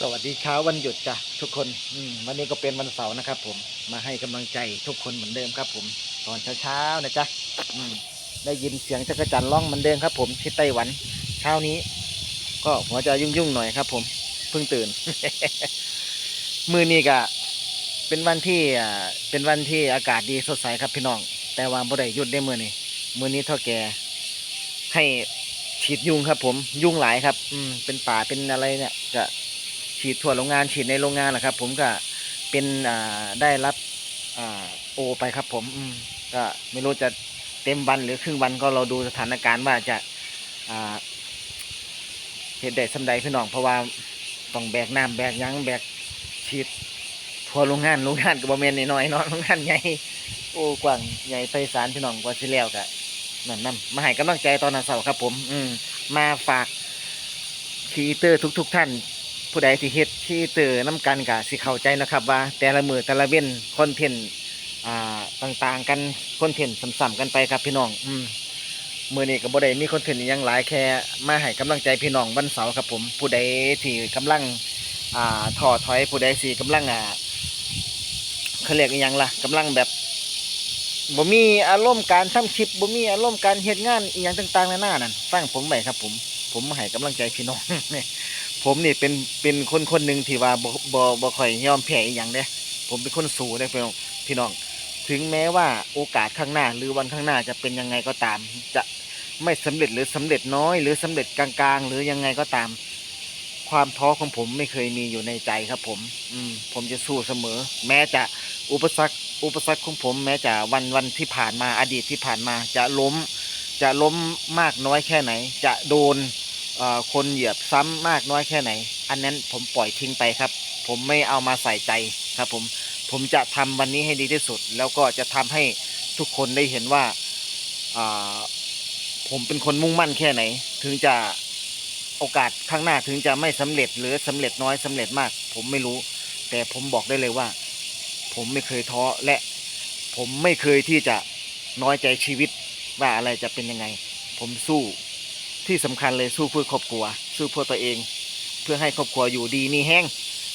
สวัสดีเช้าวันหยุดจ้ะทุกคนวันนี้ก็เป็นวันเสาร์นะครับ ผมมาให้กำลังใจทุกคนเหมือนเดิมครับ ผมตอนเช้าๆนะจ๊ะได้ยินเสียงจักรจันร้องเหมือนเดิมครับ ผมที่ไต้หวัน เช้านี้ ก็หัวจะยุ่งๆหน่อยครับ ผมเพิ่งตื่น มือนี้ก็เป็นวันที่เป็นวันที่อากาศดีสดใสครับพี่น้อง แต่ว่าบ่ได้หยุดได้มือนี้มือนี้เท่าแก่ให้ฉีดยุงครับ ผมยุงหลายครับ อืมเป็นป่าเป็นอะไรเนี่ยจะ ฉีดทั่วโรงงานฉีดในโรงงานแหละครับ ผมก็เป็นอ่าได้รับอ่าโอไปครับผมมก็ไม่รู้จะเต็มวันหรือครึ่งวันก็เราดูสถานการณ์ว่าจะอ่าเหตุใดสำใดพี่น้องเพราะว่าต้องแบกน้ำแบกยังแบกฉีดทั่วโรงงานโรงงานกับบเมนน้อยๆเนาะโรงงานใหญ่โอ้กว้างใหญ่ไพศาลพี่น้องกว่าสิแล้วกะนั่นนั่นมาให้กำลังใจตอนเสาร์ครับผม อืมมาฝากคีเตอร์ทุก ๆ ท่าน ผู้ใดที่เฮ็ดที่เตอน้ำกันกะสิเข้าใจนะครับ ว่าแต่ละมือแต่ละเว้นคอนเทนต์อ่าต่างๆ กันคอนเทนต์ซ้ำๆกันไปครับพี่น้องอืมมือนี้ก็บ่ได้มีคอนเทนต์อิหยังหลายแค่มาให้กำลังใจพี่น้องวันเสาร์ครับ ผมผู้ใดที่กำลังอ่าถอถอยผู้ใดสิกำลังอ่าเขาเรียกอิหยังล่ะกำลังแบบบ่มีอารมณ์การทำคลิปบ่มีอารมณ์การเฮ็ดงานอีหยังต่างๆนานานั่นฟังผมไว้ครับ ผม ผมมาให้กำลังใจพี่น้อง ผมนี่เป็นเป็นคนคนหนึ่งที่ว่าบ่บ่บ่ค่อยยอมแพ้อีหยังเด้ผมเป็นคนสู้เด้พี่น้องพี่น้อง ถึงแม้ว่าโอกาสข้างหน้าหรือวันข้างหน้าจะเป็นยังไงก็ตาม จะไม่สำเร็จหรือสำเร็จน้อย หรือสำเร็จกลางๆ หรือยังไงก็ตาม ความท้อของผมไม่เคยมีอยู่ในใจครับผม อืมผมจะสู้เสมอ แม้จะอุปสรรคอุปสรรคของผม แม้จะวันวันที่ผ่านมาอดีตที่ผ่านมาจะล้ม จะล้มมากน้อยแค่ไหน จะโดน คนเหยียบซ้ำมากน้อยแค่ไหน อันนั้นผมปล่อยทิ้งไปครับ ผมไม่เอามาใส่ใจครับผมผมจะทำวันนี้ให้ดีที่สุด แล้วก็จะทำให้ทุกคนได้เห็นว่าผมเป็นคนมุ่งมั่นแค่ไหน ถึงจะโอกาสข้างหน้าถึงจะไม่สำเร็จหรือสำเร็จน้อยสำเร็จมาก ผมไม่รู้ แต่ผมบอกได้เลยว่า ผมไม่เคยท้อและผมไม่เคยที่จะน้อยใจชีวิตว่าอะไรจะเป็นยังไง ผมสู้ ที่สำคัญเลยสู้เพื่อครอบครัว สู้เพื่อตัวเอง เพื่อให้ครอบครัวอยู่ดีมีแห้ง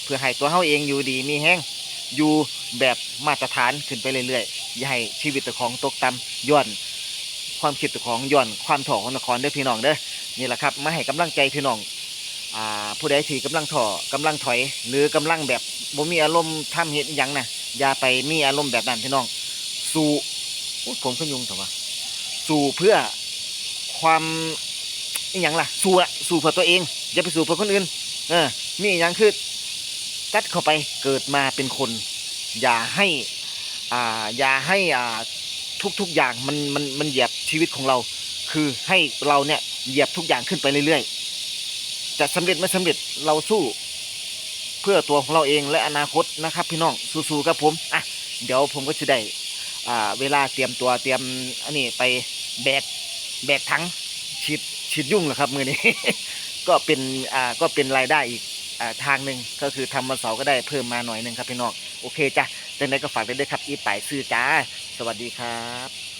เพื่อให้ตัวเขาเองอยู่ดีมีแห้งอยู่แบบมาตรฐานขึ้นไปเรื่อยๆอย่าให้ชีวิตตัวของตกต่ำย่อนความคิดตัวของย่อนความถ่อของนครเด้อพี่น้องเด้อนี่แหละครับมาให้กำลังใจพี่น้องอ่าผู้ใดที่กำลังถ่อกำลังถอย หรือกำลังแบบบ่มีอารมณ์ทำเหตุอหยังนะอย่าไปมีอารมณ์แบบนั้นพี่น้อง สู้ผมก็ยุงแต่ว่าสู้เพื่อความ อีหยังล่ะ สู้ละสู้เพื่อตัวเอง อย่าไปสู้เพื่อคนอื่น เออ มีอหยังคือจัดเข้าไปเกิดมาเป็นคน อย่าให้อ่าอย่าให้อ่าทุกๆอย่างมันมันมันเหยียบชีวิตของเรา คือให้เราเนี่ยเหยียบทุกอย่างขึ้นไปเรื่อยๆ จะสำเร็จไม่สำเร็จเราสู้เพื่อตัวของเราเองและอนาคตนะครับ พี่น้องสู้ๆครับผมอะเดี๋ยวผมก็จะได้อ่าเวลาเตรียมตัวเตรียมอันนี้ไปแบกแบกถังฉีด ฉีดยุ่งเหรอครับมือนี้ ก็เป็นอ่าก็เป็นรายได้อีกอ่าทางหนึ่งก็คือทำวันเสาร์ก็ได้เพิ่มมาหน่อยหนึ่งครับพี่น้องโอเคจ้ะจังไดก็ฝากไว้ด้วยครับอีป่ายซื้อจ้า สวัสดีครับ